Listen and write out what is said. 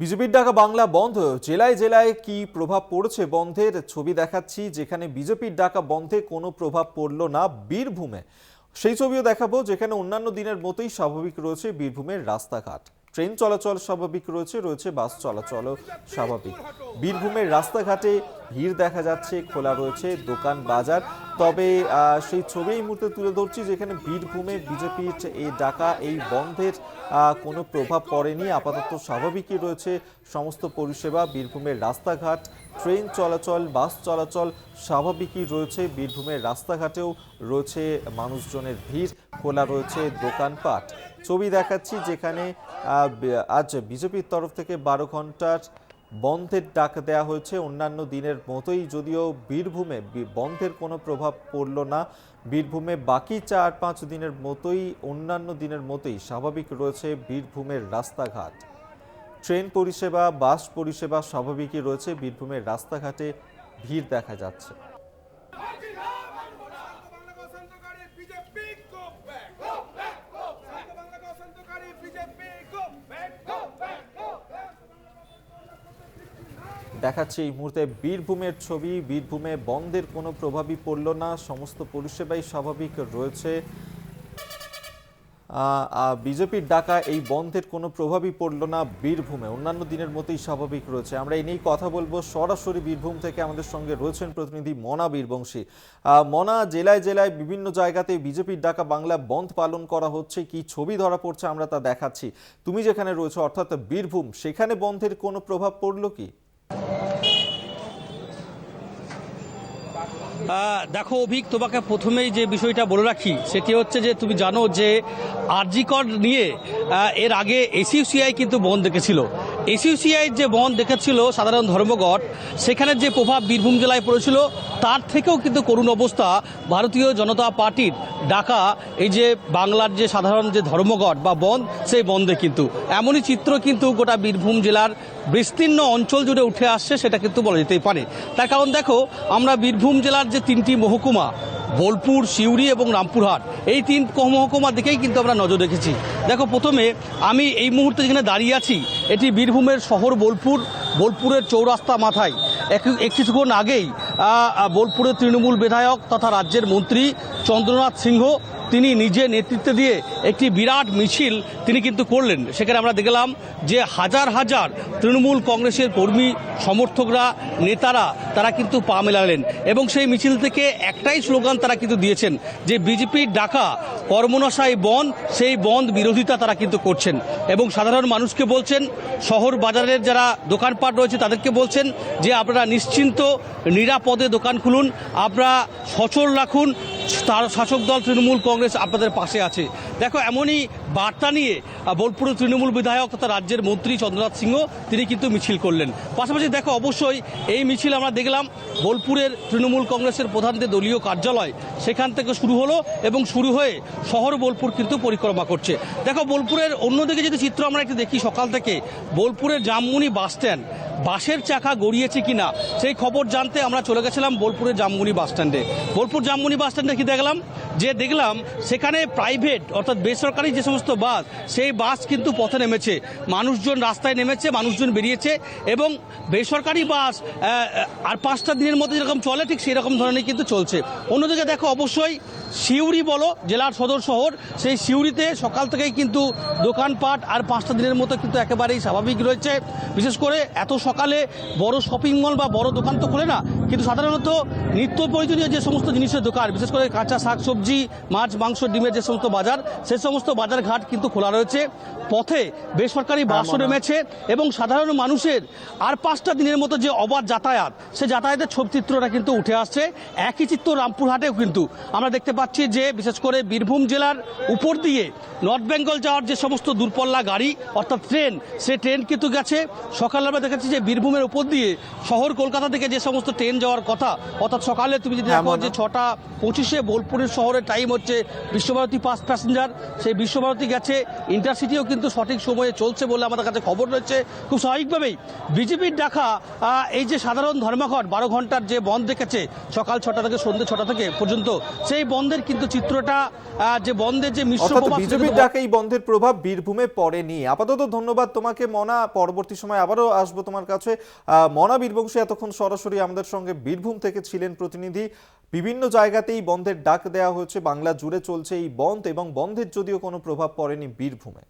বিজেপির ডাকা বাংলা বন্ধ। জেলায় জেলায় কি প্রভাব পড়ছে বন্ধের? ছবি দেখাচ্ছি, যেখানে বিজেপির ডাকা বন্ধে কোনো প্রভাব পড়ল না বীরভূমে। সেই ছবিও দেখাবো, যেখানে অন্যান্য দিনের মতোই স্বাভাবিক রয়েছে বীরভূমের রাস্তাঘাট। ট্রেন চলাচল স্বাভাবিক রয়েছে রয়েছে বাস চলাচলও স্বাভাবিক। বীরভূমের রাস্তাঘাটে ভিড় দেখা যাচ্ছে, খোলা রয়েছে দোকান বাজার। তবে সেই ছবি এই মুহূর্তে তুলে ধরছি যেখানে বীরভূমে বিজেপির এই ডাকা, এই বন্ধের কোনো প্রভাব পড়েনি। আপাতত স্বাভাবিকই রয়েছে সমস্ত পরিষেবা। বীরভূমের রাস্তাঘাট, ট্রেন চলাচল, বাস চলাচল স্বাভাবিকই রয়েছে। বীরভূমের রাস্তাঘাটেও রয়েছে মানুষজনের ভিড়, খোলা রয়েছে দোকানপাট। ছবি দেখাচ্ছি যেখানে আজ বিজেপির তরফ থেকে বারো ঘণ্টার বন্ধের ডাক দেয়া হয়েছে। অন্যান্য দিনের মতোই যদিও বীরভূমে বন্ধের কোনো প্রভাব পড়ল না। বীরভূমে বাকি চার পাঁচ দিনের মতোই, অন্যান্য দিনের মতোই স্বাভাবিক রয়েছে বীরভূমের রাস্তাঘাট। ট্রেন পরিষেবা, বাস পরিষেবা স্বাভাবিকই রয়েছে। বীরভূমের রাস্তাঘাটে ভিড় দেখা যাচ্ছে। দেখাচ্ছে এই মুহূর্তে বীরভূমের ছবি। বীরভূমে বন্ধের কোনো প্রভাবই পড়ল না। সমস্ত পরিষেবাই স্বাভাবিক রয়েছে। বিজেপির ডাকা এই বন্ধের কোনো প্রভাবই পড়ল না বীরভূমে। অন্যান্য দিনের মতোই স্বাভাবিক রয়েছে। আমরা এই নিয়েই কথা বলব। সরাসরি বীরভূম থেকে আমাদের সঙ্গে রয়েছেন প্রতিনিধি মনা বীরবংশী। মনা, জেলায় জেলায় বিভিন্ন জায়গাতে বিজেপির ডাকা বাংলা বন্ধ পালন করা হচ্ছে। কি ছবি ধরা পড়ছে আমরা তা দেখাচ্ছি। তুমি যেখানে রয়েছে অর্থাৎ বীরভূম, সেখানে বন্ধের কোনো প্রভাব পড়ল কি? দেখো অভিক, তোমাকে প্রথমেই যে বিষয়টা বলে রাখি, সেটি হচ্ছে যে তুমি জানো যে আরজিকর নিয়ে এর আগে এসইউসিআই কিন্তু বন্ধ দেখেছিল এসইউসিআই যে বন্ধ দেখেছিল সাধারণ ধর্মঘট, সেখানে যে প্রভাব বীরভূম জেলায় পড়েছিল, তার থেকেও কিন্তু করুণ অবস্থা ভারতীয় জনতা পার্টির ডাকা এই যে বাংলার যে সাধারণ যে ধর্মঘট বা বন্ধ সেই বন্ধে কিন্তু। এমনই চিত্র কিন্তু গোটা বীরভূম জেলার বিস্তীর্ণ অঞ্চল জুড়ে উঠে আসছে, সেটা কিন্তু বলা যেতেই পারে। তার কারণ দেখো, আমরা বীরভূম জেলার যে তিনটি মহকুমা বোলপুর, সিউড়ি এবং রামপুরহাট। এই তিন মহকুমার দিকেই কিন্তু আমরা নজর রেখেছি। দেখো, প্রথমে আমি এই মুহূর্তে যেখানে দাঁড়িয়ে আছি, এটি বীরভূমের শহর বোলপুর, বোলপুরের চৌরাস্তা মাথায়। এক- কিছুক্ষণ আগেই বোলপুরের তৃণমূল বিধায়ক তথা রাজ্যের মন্ত্রী চন্দ্রনাথ সিংহ, তিনি নিজে নেতৃত্ব দিয়ে একটি বিরাট মিছিল তিনি কিন্তু করলেন। সেখানে আমরা দেখলাম যে হাজার হাজার তৃণমূল কংগ্রেসের কর্মী সমর্থকরা, নেতারা, তারা কিন্তু পা মেলালেন। এবং সেই মিছিল থেকে একটাই স্লোগান তারা কিন্তু দিয়েছেন, যে বিজেপির ডাকা কর্মনশাই বন্ধ সেই বন্ধ বিরোধিতা তারা কিন্তু করছেন। এবং সাধারণ মানুষকে বলছেন, শহর বাজারের যারা দোকানপাট রয়েছে তাদেরকে বলছেন, যে আপনারা নিশ্চিন্ত, নিরাপদে দোকান খুলুন, আপনারা সচল রাখুন তার শাসক দল তৃণমূল কংগ্রেস আপনাদের পাশে আছে। দেখো, এমনই বার্তা নিয়ে বোলপুরের তৃণমূল বিধায়ক তথা রাজ্যের মন্ত্রী চন্দ্রনাথ সিংহ তিনি কিন্তু মিছিল করলেন। পাশাপাশি দেখো, অবশ্যই এই মিছিল আমরা দেখলাম বোলপুরের তৃণমূল কংগ্রেসের প্রধানদের দলীয় কার্যালয়, সেখান থেকে শুরু হলো এবং শুরু হয়ে শহর বোলপুর কিন্তু পরিক্রমা করছে। দেখো, বোলপুরের অন্যদিকে যদি চিত্র আমরা একটু দেখি, সকাল থেকে বোলপুরের জামমুনি বাস স্ট্যান্ড বাসের চাকা গড়িয়েছে কিনা, সেই খবর জানতে আমরা চলে গেছিলাম বোলপুরের জামমুনি বাস স্ট্যান্ডে। বোলপুর জামমুনি বাস স্ট্যান্ডে কি দেখলাম? যে দেখলাম সেখানে প্রাইভেট, অর্থাৎ বেসরকারি যে সমস্ত বাস, সেই বাস কিন্তু পথে নেমেছে। মানুষজন রাস্তায় নেমেছে, মানুষজন বেরিয়েছে এবং বেসরকারি বাস আর পাঁচটা দিনের মধ্যে যেরকম চলে, ঠিক সেই রকম ধরনের কিন্তু চলছে। অন্যদিকে দেখো, অবশ্যই সিউড়ি বলো, জেলার সদর শহর, সেই সিউড়িতে সকাল থেকেই কিন্তু দোকানপাট আর পাঁচটা দিনের মতো কিন্তু একেবারেই স্বাভাবিক রয়েছে। বিশেষ করে এত সকালে বড় শপিং মল বা বড় দোকান তো খোলে না কিন্তু সাধারণত নিত্য প্রয়োজনীয় যে সমস্ত জিনিসের দোকান বিশেষ করে কাঁচা শাক সবজি মাছ মাংস ডিমের যে সমস্ত বাজার সে সমস্ত বাজার ঘাট কিন্তু খোলা রয়েছে। পথে বেসরকারি বাসও নেমেছে এবং সাধারণ মানুষের আর পাঁচটা দিনের মতো যে অবাধ যাতায়াত সে যাতায়াতের ছবি চিত্রটা কিন্তু উঠে আসছে। একই চিত্র রামপুরহাটেও কিন্তু। আমরা দেখতে পাচ্ছি যে বিশেষ করে বীরভূম জেলার উপর দিয়ে নর্থ বেঙ্গল যাওয়ার যে সমস্ত দূরপল্লা গাড়ি অর্থাৎ ট্রেন সে ট্রেন কিন্তু গেছে। সকালে আমরা দেখেছি যে যে বীরভূমের উপর দিয়ে শহর কলকাতা থেকে যে সমস্ত ট্রেন যাওয়ার কথা অর্থাৎ সকালে তুমি যদি হ্যাঁ, দেখো যে ছটা পঁচিশে বোলপুরের শহরের টাইম হচ্ছে বিশ্বভারতী পাস প্যাসেঞ্জার সেই বিশ্বভারতী গেছে ইন্টারসিটিও কিন্তু সঠিক সময়ে চলছে বলে আমাদের কাছে খবর রয়েছে। খুব স্বাভাবিকভাবেই বিজেপির ডাকা এই যে সাধারণ ধর্মঘট বারো ঘণ্টার যে বন্ধ দেখেছে সকাল ছটা থেকে সন্ধ্যে ছটা থেকে পর্যন্ত সেই বন্ধের কিন্তু চিত্রটা যে বন্ধের যে মিশ্র বিজেপির ডাকে এই বন্ধের প্রভাব বীরভূমে পড়েনি। আপাতত ধন্যবাদ তোমাকে মনা পরবর্তী সময় আবারও আসব তোমার কাছে মনা বীরবংশী এতক্ষণ সরাসরি আমাদের সঙ্গে বীরভূম থেকে ছিলেন প্রতিনিধি। বিভিন্ন জায়গাতেই বন্ধের ডাক দেওয়া হয়েছে, বাংলা জুড়ে চলছে এই বন্ধ এবং বন্ধের যদিও কোনো প্রভাব পড়েনি বীরভূমে।